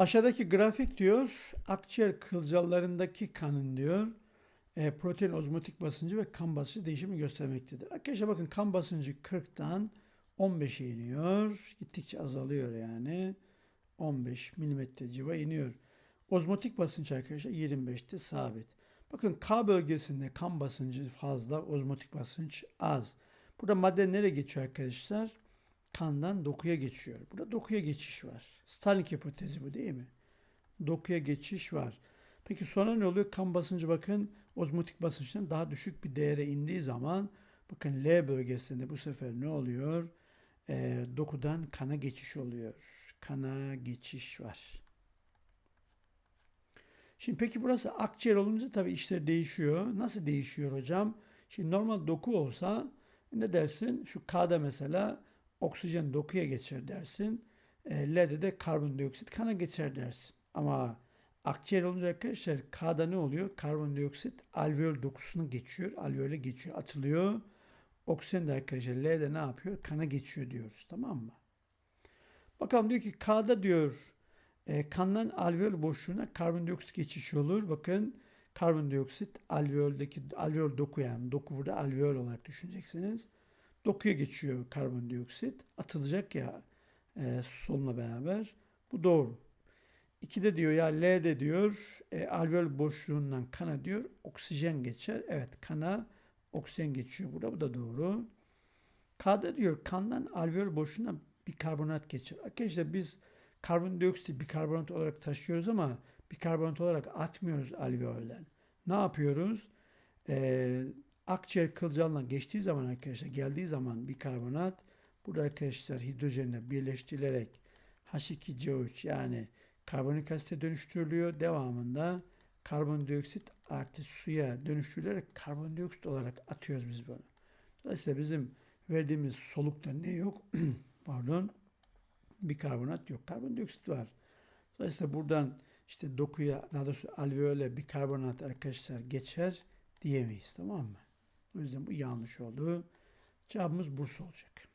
Aşağıdaki grafik diyor akciğer kılcallarındaki kanın diyor e, protein ozmotik basıncı ve kan basıncı değişimi göstermektedir. Arkadaşlar bakın kan basıncı 40'tan 15'e iniyor. Gittikçe azalıyor yani. 15 milimetre civa iniyor. Ozmotik basınç arkadaşlar 25'te sabit. Bakın K bölgesinde kan basıncı fazla, ozmotik basınç az. Burada madde nereye geçiyor arkadaşlar? Kandan dokuya geçiyor. Burada dokuya geçiş var. Starling hipotezi bu değil mi? Dokuya geçiş var. Peki sonra ne oluyor? Kan basıncı bakın ozmotik basınçtan daha düşük bir değere indiği zaman bakın L bölgesinde bu sefer ne oluyor? Ee, dokudan kana geçiş oluyor. Kana geçiş var. Şimdi peki burası akciğer olunca tabii işler değişiyor. Nasıl değişiyor hocam? Şimdi normal doku olsa ne dersin? Şu K'da mesela oksijen dokuya geçer dersin. E, L'de de karbondioksit kana geçer dersin. Ama akciğer olunca arkadaşlar K'da ne oluyor? Karbondioksit alveol dokusuna geçiyor. Alveole geçiyor, atılıyor. Oksijen de arkadaşlar L'de ne yapıyor? Kana geçiyor diyoruz. Tamam mı? Bakalım diyor ki K'da diyor e, kandan alveol boşluğuna karbondioksit geçişi olur. Bakın karbondioksit alveoldeki alveol doku yani doku burada alveol olarak düşüneceksiniz. Dokuya geçiyor karbondioksit. Atılacak ya e, soluna beraber. Bu doğru. 2'de diyor ya L'de diyor e, alveol boşluğundan kana diyor oksijen geçer. Evet kana oksijen geçiyor burada. Bu da doğru. K'da diyor kandan alveol boşluğundan bir karbonat geçer. Arkadaşlar biz karbondioksit bir karbonat olarak taşıyoruz ama bir karbonat olarak atmıyoruz alveolden. Ne yapıyoruz? Ee, akciğer kılcalına geçtiği zaman arkadaşlar geldiği zaman bir karbonat burada arkadaşlar hidrojenle birleştirilerek H2CO3 yani karbonik asite dönüştürülüyor. Devamında karbondioksit artı suya dönüştürülerek karbondioksit olarak atıyoruz biz bunu. Dolayısıyla bizim verdiğimiz solukta ne yok? Pardon. Bir karbonat yok. Karbondioksit var. Dolayısıyla buradan işte dokuya daha doğrusu alveole bir karbonat arkadaşlar geçer diyemeyiz. Tamam mı? O yüzden bu yanlış oldu. Cevabımız Bursa olacak.